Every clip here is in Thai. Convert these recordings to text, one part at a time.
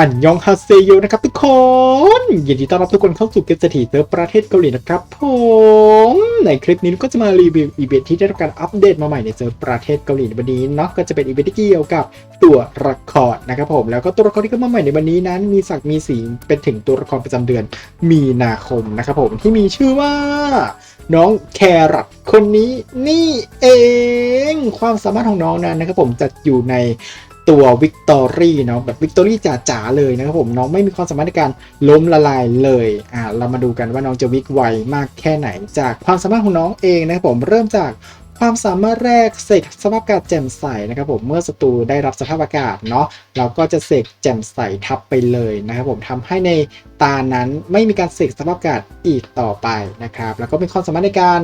อันยองฮาเซโยนะครับทุกคน ยินดีต้อนรับทุกคนเข้าสู่เกมสถีเตอร์ประเทศเกาหลีนะครับผมในคลิปนี้ก็จะมารีวิวอีเวนท์ที่ได้รับการอัปเดตมาใหม่ในเจอประเทศเกาหลีในวันนี้เนาะก็จะเป็นอีเวนท์ที่เกี่ยวกับตัวละครนะครับผมแล้วก็ตัวละครที่เข้ามาใหม่ในวันนี้นั้น มีศักมีสีเป็นถึงตัวละครประจำเดือนมีนาคมนะครับผมที่มีชื่อว่า น้องแครอทคนนี้นี่เอง ความสามารถของน้องนั้นนะครับผมจะอยู่ใน ตัววิกตอรี่เนาะแบบวิกตอรี่จ๋าๆเลยนะครับผมน้องไม่มีความสามารถในการล้มละลายเลยอ่าเรามาดูกันว่าน้องจะวิกไวมากแค่ไหน จากความสามารถของน้องเองนะครับผมเริ่มจากความสามารถแรกเสกสภาพอากาศแจ่มใสนะครับผมเมื่อศัตรูได้รับสภาพอากาศเนาะเราก็จะเสกแจ่มใสทับไปเลยนะครับผมทำให้ในตานั้นไม่มีการเสกสภาพอากาศอีกต่อไปนะครับแล้วก็มีความสามารถในการ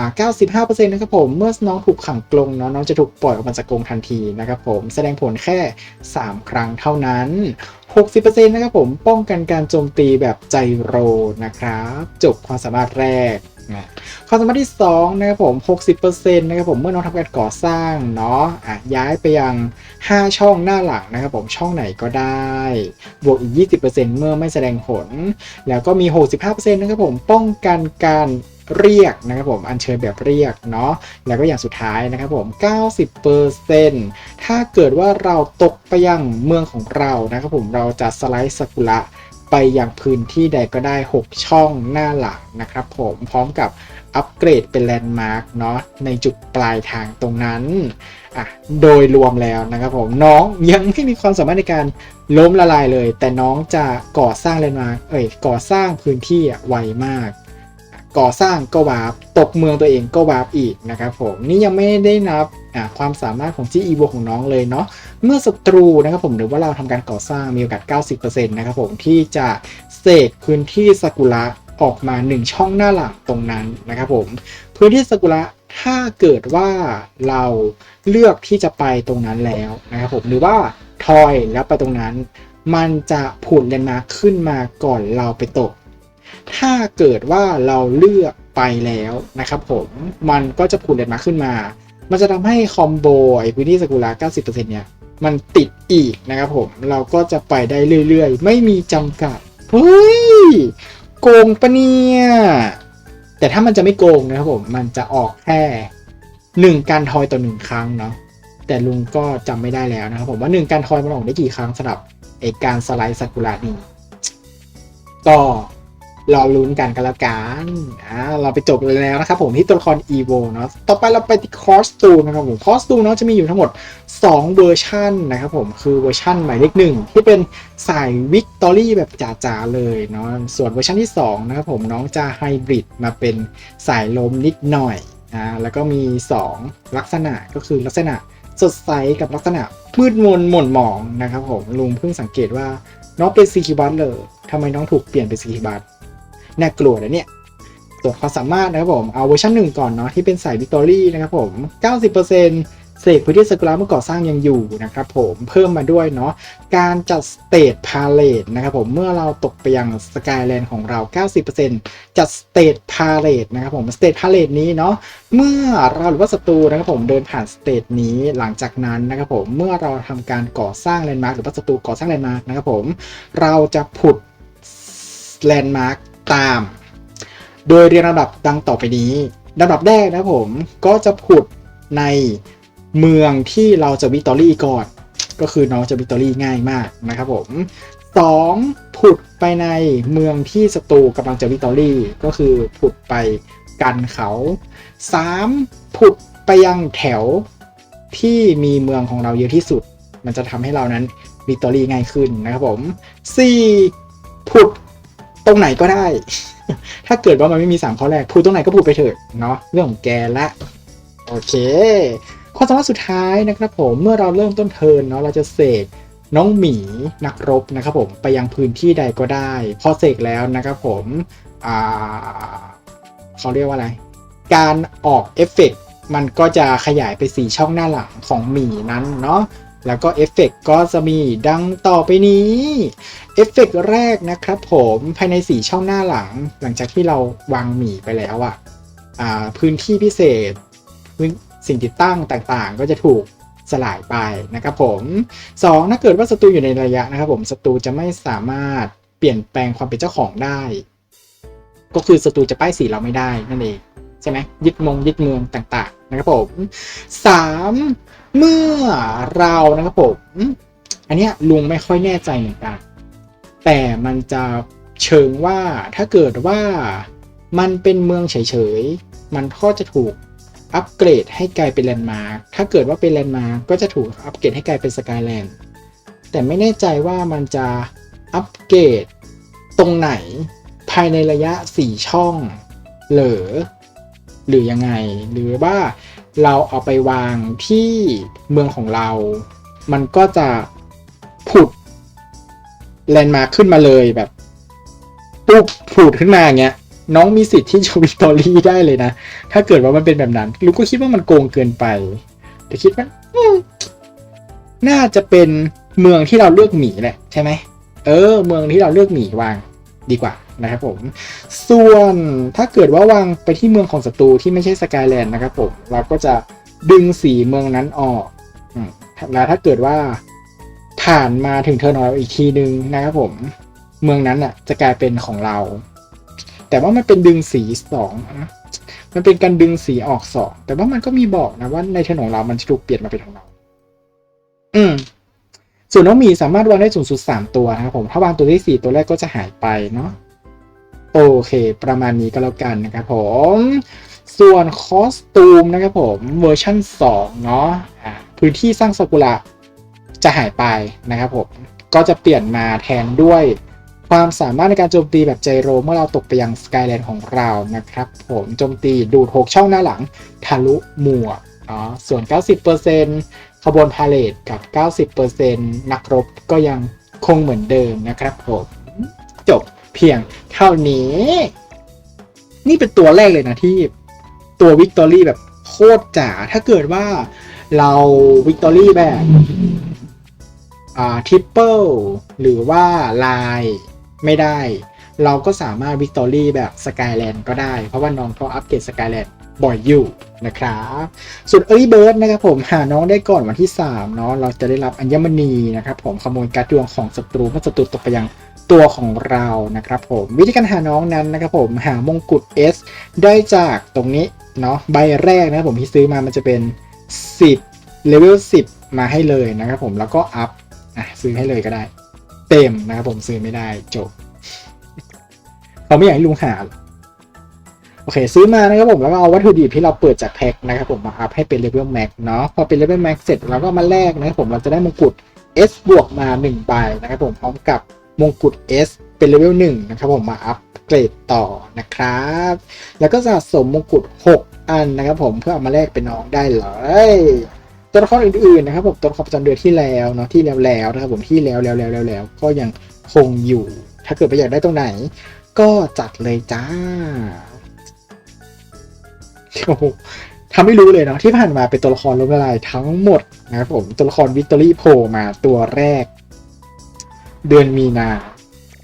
95%นะครับผม เมื่อน้องถูกขังกรงเนาะน้องจะถูกปล่อยออกมาจากกรงทันทีนะครับผมแสดงผลแค่ 3 ครั้งเท่านั้น 60%นะครับผมป้องกันการโจมตีแบบใจโรนะครับ จบความสามารถแรกความสามารถที่2นะครับผม 60%นะครับผมเมื่อน้องทำการก่อสร้างเนาะอะย้ายไปยัง 5 ช่องหน้าหลังนะครับผมช่องไหนก็ได้ บวกอีก 20%เมื่อไม่แสดงผล แล้วก็มี 65%นะครับผมป้องกันการ เรียกนะครับผมอัญเชิญแบบเรียกเนาะแล้วก็อย่างสุดท้ายนะครับผม 90%ถ้าเกิดว่าเราตกไปยังเมืองของเรานะครับผมเราจะสไลด์สกุระไปยังพื้นที่ใดก็ได้ 6 ช่องหน้าหลังนะครับผมพร้อมกับอัปเกรดเป็นแลนด์มาร์กเนาะในจุดปลายทางตรงนั้นอะโดยรวมแล้วนะครับผมน้องยังไม่มีความสามารถในการล้มละลายเลย แต่น้องจะก่อสร้างแลนด์มาร์กเอ้ยก่อสร้างพื้นที่อะไวมาก ก่อสร้างก็วาร์ปตกเมืองตัวเองก็วาร์ปอีกนะครับผมนี่ยังไม่ได้นับความสามารถของจีอีโวของน้องเลยเนาะเมื่อศัตรูนะครับผมหรือว่าเราทำการก่อสร้างมีโอกาส 90%นะครับผมที่จะเสกพื้นที่สกุระออกมา 1 ช่องหน้าหลังตรงนั้นนะครับผมพื้นที่สกุระถ้าเกิดว่าเราเลือกที่จะไปตรงนั้นแล้วนะครับผมหรือว่าทอยแล้วไปตรงนั้น มันจะผุดเลนมาขึ้นมาก่อนเราไปตก ถ้าเกิดว่าเราเลือกไปแล้วนะครับผมมันก็จะผุดเลนด์มาร์ขึ้นมา มันจะทำให้คอมโบไอพื้นที่สกุระ90%เนี่ยมันติดอีกนะครับผมเราก็จะไปได้เรื่อยๆ ไม่มีจำกัดเฮ้ยโกงปะเนี่ย แต่ถ้ามันจะไม่โกงนะครับผม มันจะออกแค่หนึ่งการทอยต่อหนึ่งครั้งเนาะแต่ลุงก็จำไม่ได้แล้วนะครับผมว่าหนึ่งการทอยมันออกได้กี่ครั้งสำหรับไอการสไลด์ซากุระนี้ก็ รอลุ้นกันกันละกันอ่าเราไปจบเลยแล้วนะครับผมที่ตัวละคร EVO เนาะต่อไปเราไปที่คอสตูมนะครับผมคอสตูมเนาะจะมีอยู่ทั้งหมด 2 เวอร์ชันนะครับผมคือเวอร์ชันหมายเลขหนึ่งที่เป็นสายวิกตอรี่แบบจ๋าๆเลยเนาะส่วนเวอร์ชันที่ 2 นะครับผมน้องจะไฮบริดมาเป็นสายลมนิดหน่อยอ่าแล้วก็มี 2 ลักษณะก็คือลักษณะสดใสกับลักษณะมืดมนหม่นหมองนะครับผมลุงเพิ่งสังเกตว่าน้องเป็นซีคิบัตเลยทำไมน้องถูกเปลี่ยนเป็นซีคิบัต น่ากลัวนะเนี่ยส่วนความสามารถนะครับผม เอาเวอร์ชันหนึ่งก่อนเนาะที่เป็นสายวิกตอรี่นะครับผม 90%เสกพื้นที่สกุระเมื่อก่อสร้างยังอยู่นะครับผมเพิ่มมาด้วยเนาะการจัดสเตทพาเลตนะครับผมเมื่อเราตกไปยังสกายแลนด์ของเรา 90%จัดสเตทพาเลตนะครับผมสเตทพาเลตนี้เนาะเมื่อเราหรือว่าศัตรูนะครับผมเดินผ่านสเตทนี้หลังจากนั้นนะครับผมเมื่อเราทำการก่อสร้างแลนด์มาร์กหรือว่าศัตรูก่อสร้างแลนด์มาร์กนะครับผมเราจะผุดแลนด์มาร์ก ตาม โดยเรียงลำดับดังต่อไปนี้ลำดับแรกนะผมก็จะผุดในเมืองที่เราจะวิตอรี่ก่อน ก็คือน้องจะวิตอรี่ง่ายมากนะครับผม 2. ผุดไปในเมืองที่ศัตรูกำลังจะวิตอรี่ ก็คือผุดไปกันเขา 3. ผุดไปยังแถวที่มีเมืองของเราเยอะที่สุด มันจะทำให้เรานั้นวิตอรี่ง่ายขึ้นนะครับผม 4. ผุด ตรงไหนก็ได้ ถ้าเกิดว่ามันไม่มีสามข้อแรกพูดตรงไหนก็พูดไปเถอะเนาะเรื่องของแกละโอเคความสามารถสุดท้ายนะครับผมเมื่อเราเริ่มต้นเทินเนาะเราจะเสกน้องหมีนักรบนะครับผมไปยังพื้นที่ใดก็ได้ พอเสกแล้วนะครับผมเขาเรียกว่าอะไร การออกเอฟเฟกต์มันก็จะขยายไปสีช่องหน้าหลังของหมีนั้นเนาะ แล้วก็เอฟเฟกต์ก็จะมีดังต่อไปนี้เอฟเฟกต์แรกนะครับผมภายในสีช่องหน้าหลัง หลังจากที่เราวางหมีไปแล้วอะ่ะพื้นที่พิเศษ สิ่งติดตั้งต่างๆ ก็จะถูกสลายไปนะครับผมสองถ้าเกิดว่าศัตรูอยู่ในระยะนะครับผมศัตรูจะไม่สามารถเปลี่ยนแปลงความเป็นเจ้าของได้ ก็คือศัตรูจะป้ายสีเราไม่ได้นั่นเองใช่ไหมยึดมงยึดเมืองต่างๆ นะครับผมสามเมื่อเรานะครับผมอันเนี้ยลุงไม่ค่อยแน่ใจเหมือนกันแต่มันจะเชิงว่าถ้าเกิดว่ามันเป็นเมืองเฉยๆ มันก็จะถูกอัปเกรดให้กลายเป็นแลนด์มาร์คถ้าเกิดว่าเป็นแลนด์มาร์คก็จะถูกอัปเกรดให้กลายเป็นสกายแลนด์แต่ไม่แน่ใจว่ามันจะอัปเกรดตรงไหนภายในระยะ 4 ช่องเหรือ หรือยังไง หรือว่าเราเอาไปวางที่เมืองของเรา มันก็จะผุดแลนด์มาร์คขึ้นมาเลยแบบปุ๊บผุดขึ้นมาอย่างเงี้ยน้องมีสิทธิ์ที่จะวิกตอรี่ได้เลยนะ ถ้าเกิดว่ามันเป็นแบบนั้น ลูกก็คิดว่ามันโกงเกินไป แต่คิดว่าน่าจะเป็นเมืองที่เราเลือกหมีแหละใช่ไหม เออ เมืองที่เราเลือกหมีวาง ดีกว่า นะครับผม ส่วนถ้าเกิดว่าวางไปที่เมืองของศัตรูที่ไม่ใช่สกายแลนด์นะครับผม เราก็จะดึงสีเมืองนั้นออกแล้วถ้าเกิดว่าผ่านมาถึงเทอร์นอลอีกทีนึงนะครับผม เมืองนั้นอะจะกลายเป็นของเรา แต่ว่ามันเป็นดึงสีสองนะมันเป็นการดึงสีออกสองแต่ว่ามันก็มีบอกนะว่าในเทอร์นของเรา มันจะถูกเปลี่ยนมาเป็นของเรา อืมส่วนน้องหมีสามารถวางได้สูงสุดสามตัวนะครับผม ถ้าวางตัวที่สี่ตัวแรกก็จะหายไปเนาะ โอเค ประมาณนี้ก็แล้วกันนะครับผม ส่วนคอสตูมนะครับผมเวอร์ชั่น 2 เนาะพื้นที่สร้างซากุระจะหายไปนะครับผม ก็จะเปลี่ยนมาแทนด้วยความสามารถในการโจมตีแบบใจโรเมื่อเราตกไปยังสกายแลนด์ของเรานะครับผมโจมตีดูดหกช่องหน้าหลังทะลุหมวกเนาะส่วน 90%ขบวนพาเลทกับ 90%นักรบก็ยังคงเหมือนเดิมนะครับผม จบ เพียงเท่านี้ นี่เป็นตัวแรกเลยนะที่ตัววิกตอรี่แบบโคตรจ๋าถ้าเกิดว่าเราวิกตอรี่แบบอ่าทริปเปิลหรือว่าลายไม่ได้ เราก็สามารถวิกตอรี่แบบสกายแลนด์ก็ได้ เพราะว่าน้องเขาอัปเกรดสกายแลนด์ บ่อยอยู่นะครับส่วน Early Bird นะครับผมหาน้องได้ก่อนวันที่3เนาะเราจะได้รับอัญมณีนะครับผมขโมยการ์ดดวงของศัตรูเมื่อศัตรูตกไปยังตัวของเรานะครับผมวิธีการหาน้องนั้นนะครับผมหามงกุฎ S ได้จากตรงนี้เนาะใบแรกนะครับผมที่ซื้อมามันจะเป็น 10เลเวล10 มาให้เลยนะครับผมแล้วก็อัพอะซื้อให้เลยก็ได้ เต็มนะครับผมซื้อไม่ได้จบเขาไม่อยากให้ลุงหา โอเค ซื้อมานะครับผมแล้วก็เอาวัตถุดิบที่เราเปิดจากแพ็คนะครับผมมาอัพให้เป็นเลเวลแม็กเนาะพอเป็นเลเวลแม็กเสร็จเราก็มาแลกนะครับผมเราจะได้มงกุฎ S บวกมา1ใบนะครับผมพร้อมกับมงกุฎ S เป็นเลเวล1นะครับผมมาอัพเกรดต่อนะครับ แล้วก็สะสมมงกุฎ6 อันนะครับผมเพื่อเอามาแลกเป็นน้องได้เลยตัวละครอื่นๆนะครับผมตัวละครประจำเดือนที่แล้วเนาะที่แล้วแล้วนะครับผมที่แล้วแล้วแล้วแล้วแล้วก็ยังคงอยู่ ถ้าเกิดไปอยากได้ตรงไหน ก็จัดเลยจ้า โอ้ทำไม่รู้เลยเนาะที่ผ่านมาเป็นตัวละครล้มละลายทั้งหมดนะครับผมตัวละครวิกตอรี่โผล่มาตัวแรก เดือนมีนา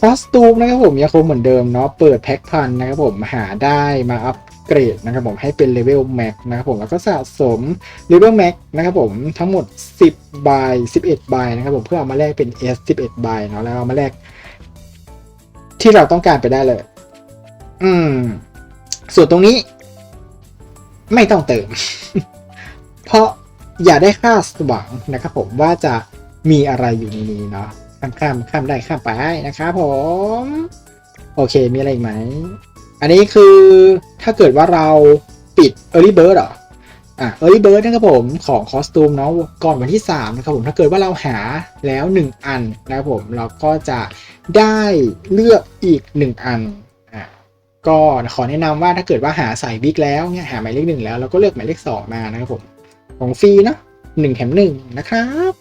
คอสตูมนะครับผมยังคงเหมือนเดิมเนาะเปิดแพ็คพันนะครับผมหาได้มาอัปเกรดนะครับผมให้เป็นเลเวลแม็กนะครับผมแล้วก็สะสมเลเวลแม็กนะครับผมทั้งหมด 10ใบ11ใบนะครับผมเพื่อเอามาแลกเป็น S 11ใบเนาะแล้วเอามาแลกที่เราต้องการไปได้เลย อืม ส่วนตรงนี้ ไม่ต้องเติม เพราะอย่าได้คาดหวังนะครับผมว่าจะมีอะไรอยู่ในนี้เนาะข้ามข้ามข้ามได้ข้ามไปนะครับผม โอเคมีอะไรอีกไหม อันนี้คือถ้าเกิดว่าเราปิด Early Bird หรออะ Early Bird นะครับผมของคอสตูมเนาะก่อนวันที่ 3 นะครับผมถ้าเกิดว่าเราหาแล้ว 1 อันนะครับผมเราก็จะได้เลือกอีก 1 อันอะ ก็ขอแนะนำว่าถ้าเกิดว่าหาใส่วิกแล้วเนี่ยหาหมายเลขหนึ่งแล้วเราก็เลือกหมายเลขสองมานะครับผมของฟรีเนอะหนึ่งแถมหนึ่งนะครับ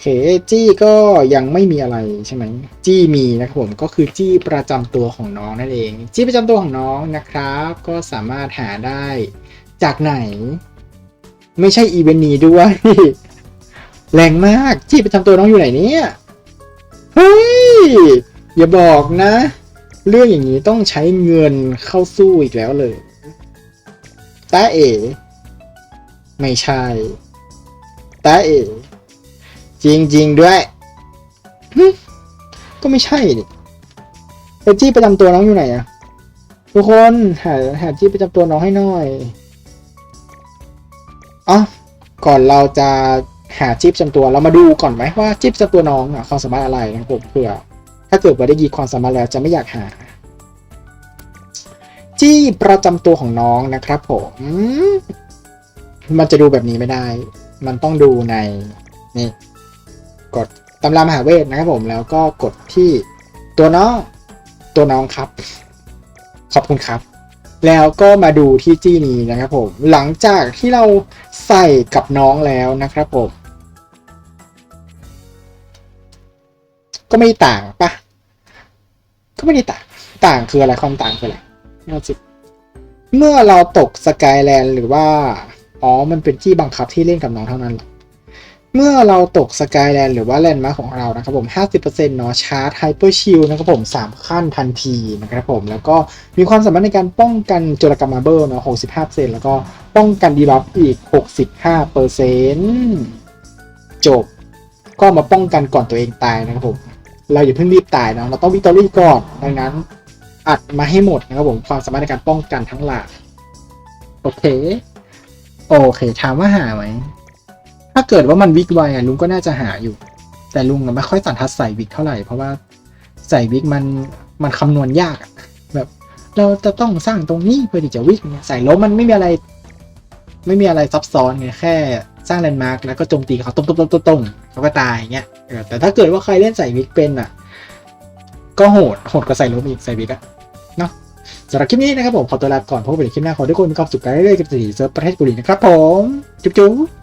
เคจี้ก็ยังไม่มีอะไรใช่ไหมจี้มีนะครับผมก็คือจี้ประจำตัวของน้องนั่นเอง จี้ประจำตัวของน้องนะครับ ก็สามารถหาได้จากไหน ไม่ใช่อีเวนต์นี้ด้วยแรงมาก จี้ประจำตัวน้องอยู่ไหนเนี่ยเฮ้ยอย่าบอกนะ เรื่องอย่างนี้ต้องใช้เงินเข้าสู้อีกแล้วเลยตาเอ๋ไม่ใช่ตาเอ จริงจริงๆด้วย ก็ไม่ใช่ดิเอจี้ประจำตัวน้องอยู่ไหนอะทุกคนหาหาจี้ประจำตัวน้องให้หน่อยอ๋อก่อนเราจะหาจิ๊บประจำตัวเรามาดูก่อนไหมว่าจิ๊บประจำตัวน้องอะความสามารถอะไรนะครับผมเผื่อ ถ้าเกิดว่าได้ยีความสามารถแล้วจะไม่อยากหา จี้ประจำตัวของน้องนะครับผม มันจะดูแบบนี้ไม่ได้ มันต้องดูในนี่กดตำรามหาเวทนะครับผมแล้วก็กดที่ตัวน้องตัวน้องครับ ขอบคุณครับ แล้วก็มาดูที่จี้นี้นะครับผม หลังจากที่เราใส่กับน้องแล้วนะครับผม ก็ไม่ต่างปะ ก็ไม่ได้ต่าง ต่างคืออะไรความต่างคืออะไรเราสิเมื่อเราตกสกายแลนด์หรือว่า อ๋อ มันเป็นที่บังคับที่เล่นกับน้องเท่านั้นหรอ เมื่อเราตกสกายแลนด์หรือว่าแลนด์มาร์ของเรานะครับผม 50%เนาะชาร์จไฮเปอร์ชิลนะครับผม 3 ขั้นทันทีนะครับผม แล้วก็มีความสามารถในการป้องกันโจรกรรมมาเบิลเนาะ65%แล้วก็ป้องกันดีบัฟอีก 65%จบ ก็มาป้องกันก่อนตัวเองตายนะครับผม เราอย่าเพิ่งรีบตายนะเราต้องวิตอรี่ก่อนดังนั้นอัดมาให้หมดนะครับผมความสามารถในการป้องกันทั้งหลายโอเค โอเคถามว่าหาไหมถ้าเกิดว่ามันวิกไวอะลุงก็น่าจะหาอยู่ แต่ลุงไม่ค่อยสันทัดใส่วิกเท่าไหร่เพราะว่าใส่วิกมันมันคำนวณยากแบบ เราจะต้องสร้างตรงนี้เพื่อที่จะวิกเนี่ยใส่ลบมันไม่มีอะไร ไม่มีอะไรซับซ้อนไงแค่สร้างแลนด์มาร์กแล้วก็โจมตีเขาตุ้มตุ้มตุ้มตุ้มต้มเขาก็ตายอย่างเงี้ยแต่ถ้าเกิดว่าใครเล่นใส่วิกเป็นอะ ก็โหดโหดกว่าใส่ลบอีกใส่วิกอะเนาะสำหรับคลิปนี้นะครับผมขอตัวลาก่อนพบกันในคลิปหน้าขอทุกคนมีความสุขกันเรื่อยๆกับสีเซิร์ฟประเทศบุรีนะครับผม จุ๊บจุ๊บ